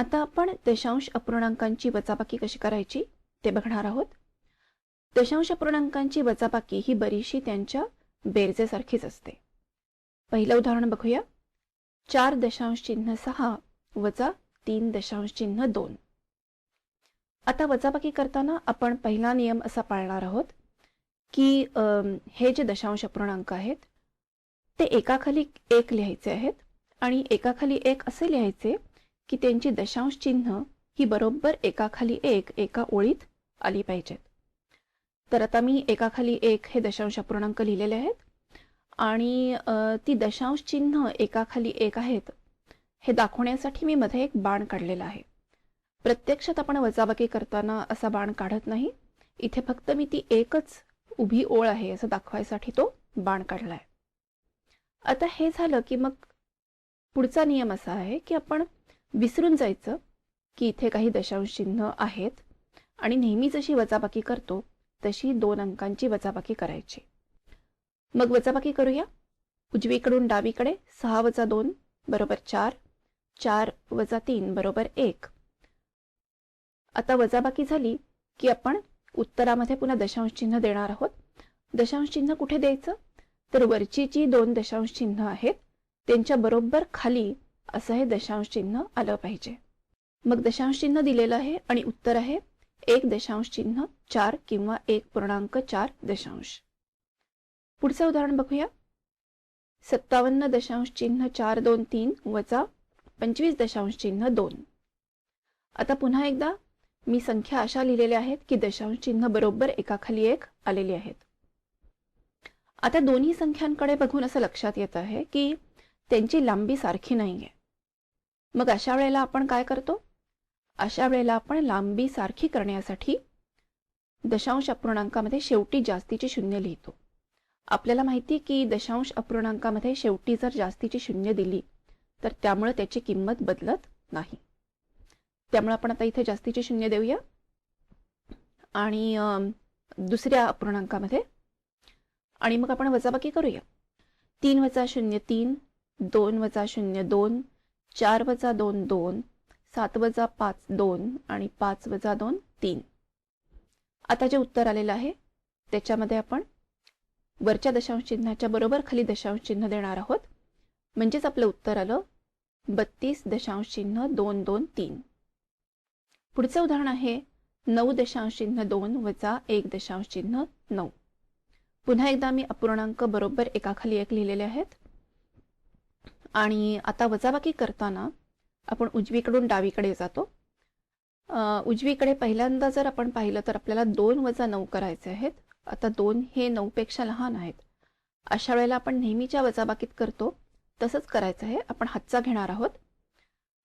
आता आपण दशांश अपूर्णांकांची वजाबाकी कशी करायची ते बघणार आहोत. दशांश अपूर्णांकांची वजाबाकी ही बरीचशी त्यांच्या बेरजेसारखीच असते. पहिलं उदाहरण बघूया. चार दशांश चिन्ह सहा वजा तीन दशांश चिन्ह दोन. आता वजाबाकी करताना आपण पहिला नियम असा पाळणार आहोत की हे जे दशांश अपूर्णांक आहेत ते एकाखाली एक लिहायचे आहेत आणि एकाखाली एक असे लिहायचे की त्यांची दशांश चिन्ह ही बरोबर एकाखाली एक एका ओळीत आली पाहिजेत. तर आता मी एकाखाली एक हे दशांश अपूर्णांक लिहिलेले आहेत. आणि ती दशांश चिन्ह एकाखाली एक आहेत हे दाखवण्यासाठी मी मध्ये एक बाण काढलेला आहे. प्रत्यक्षात आपण वजाबाकी करताना असा बाण काढत नाही. इथे फक्त मी ती एकच उभी ओळ आहे असं दाखवायसाठी तो बाण काढला आहे आता हे झालं की मग पुढचा नियम असा आहे की आपण विसरून जायचं की इथे काही दशांश चिन्ह आहेत आणि नेहमी जशी वजाबाकी करतो तशी दोन अंकांची वजाबाकी करायची. मग वजाबाकी करूया? उजवीकडून डावीकडे सहा वजा दोन बरोबर चार चार वजा तीन बरोबर एक. आता वजाबाकी झाली की आपण उत्तरामध्ये पुन्हा दशांश चिन्ह देणार आहोत. दशांश चिन्ह कुठे द्यायचं? तर वरची जी दोन दशांश चिन्ह आहेत त्यांच्या बरोबर खाली असं हे दशांश चिन्ह आलं पाहिजे. मग दशांश चिन्ह दिलेलं आहे आणि उत्तर आहे एक दशांश चिन्ह चार किंवा एक पूर्णांक चार दशांश. पुढचं उदाहरण बघूया. सत्तावन्न दशांश चिन्ह चार दोन तीन वजा पंचवीस दशांश चिन्ह दोन. आता पुन्हा एकदा मी संख्या अशा लिहिलेल्या आहेत की दशांश चिन्ह बरोबर एकाखाली एक आलेली आहेत. आता दोन्ही संख्यांकडे बघून असं लक्षात येत आहे की त्यांची लांबी सारखी नाही आहे मग अशा वेळेला आपण काय करतो? अशा वेळेला आपण लांबी सारखी करण्यासाठी दशांश अपूर्णांकामध्ये शेवटी जास्तीची शून्य लिहितो. आपल्याला माहिती की दशांश अपूर्णांकामध्ये शेवटी जर जास्तीची शून्य दिली तर त्यामुळे त्याची किंमत बदलत नाही. त्यामुळे आपण आता इथे जास्तीची शून्य देऊया. आणि दुसऱ्या अपूर्णांकामध्ये. आणि मग आपण वजाबाकी करूया. तीन वजा शून्य तीन दोन वजा शून्य दोन चार वजा दोन दोन. सात वजा पाच दोन. आणि पाच वजा दोन तीन. आता जे उत्तर आलेलं आहे त्याच्यामध्ये आपण वरच्या दशांश चिन्हाच्या बरोबर खाली दशांश चिन्ह देणार आहोत. म्हणजेच आपलं उत्तर आलं बत्तीस दशांश चिन्ह दोन दोन तीन. पुढचं उदाहरण आहे नऊ दशांश चिन्ह दोन वजा एक दशांश चिन्ह नऊ. पुन्हा एकदा मी अपूर्णांक बरोबर एकाखाली एक लिहिलेले आहेत. आणि आता वजाबाकी करताना आपण उजवीकडून डावीकडे जातो. उजवीकडे पहिल्यांदा जर आपण पाहिलं तर आपल्याला दोन वजा नऊ करायचे आहेत. आता दोन हे नऊपेक्षा लहान आहेत. अशा वेळेला आपण नेहमीच्या वजाबाकीत करतो. तसंच करायचं आहे. आपण हातचा घेणार आहोत.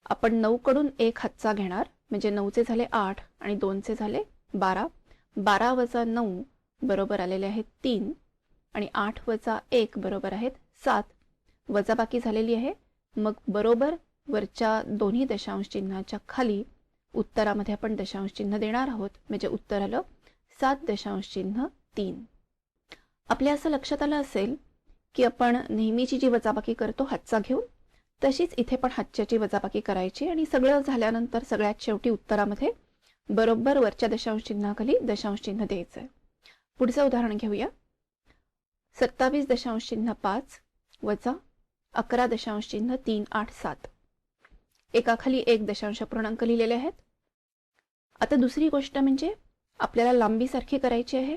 आपण नऊकडून एक हातचा घेणार. म्हणजे नऊचे झाले आठ आणि दोनचे झाले बारा. बारा वजा नऊ बरोबर आलेले आहेत तीन आणि आठ वजा एक बरोबर आहेत सात. वजाबाकी झालेली आहे. मग बरोबर वरच्या दोन्ही दशांश चिन्हाच्या खाली उत्तरामध्ये आपण दशांश चिन्ह देणार आहोत. म्हणजे उत्तर आलं सात दशांश चिन्ह तीन. आपल्या असं लक्षात आलं असेल की आपण नेहमीची जी वजाबाकी करतो हातचा घेऊन तशीच इथे पण हातच्याची वजाबाकी करायची आणि सगळं झाल्यानंतर सगळ्यात शेवटी उत्तरामध्ये बरोबर वरच्या दशांश चिन्हाखाली दशांश चिन्ह द्यायचं आहे पुढचं उदाहरण घेऊया. सत्तावीस दशांश चिन्ह पाच वजा अकरा दशांश चिन्ह तीन आठ सात. एकाखाली एक दशांश पूर्णांक लिहिलेले आहेत. आता दुसरी गोष्ट म्हणजे आपल्याला लांबी सारखी करायची आहे.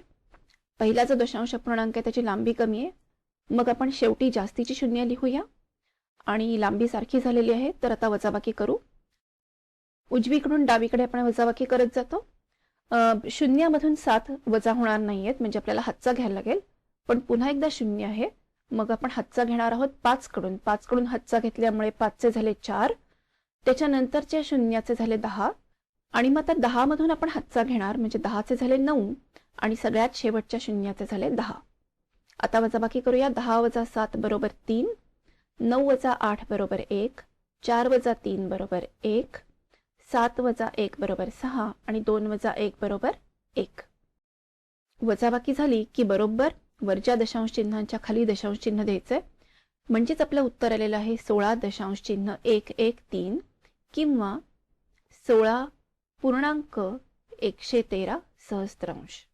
पहिला जो दशांश पूर्णांक आहे त्याची लांबी कमी आहे. मग आपण शेवटी जास्तीची शून्य लिहूया. आणि लांबी सारखी झालेली आहे तर आता वजाबाकी करू. उजवीकडून डावीकडे आपण वजाबाकी करत जातो. शून्यामधून सात वजा होणार नाहीयेत म्हणजे आपल्याला हातचा घ्यायला लागेल. पण पुन्हा एकदा शून्य आहे. मग आपण हातचा घेणार आहोत पाच कडून पाच कडून हातचा घेतल्यामुळे पाचचे झाले चार. त्याच्यानंतरच्या शून्याचे झाले दहा. आणि मग आता दहा मधून आपण हातचा घेणार म्हणजे दहाचे झाले नऊ आणि सगळ्यात शेवटच्या शून्याचे झाले दहा. आता वजाबाकी करूया. दहा वजा सात बरोबर तीन. नऊ वजा आठ बरोबर एक. चार वजा तीन बरोबर एक. सात वजा एक बरोबर सहा आणि दोन वजा एक बरोबर एक. वजाबाकी झाली की बरोबर वरच्या दशांश चिन्हांच्या खाली दशांश चिन्ह द्यायचंय. म्हणजेच आपलं उत्तर आलेलं आहे सोळा दशांश चिन्ह एक एक तीन किंवा सोळा पूर्णांक एकशे तेरा सहस्त्रांश.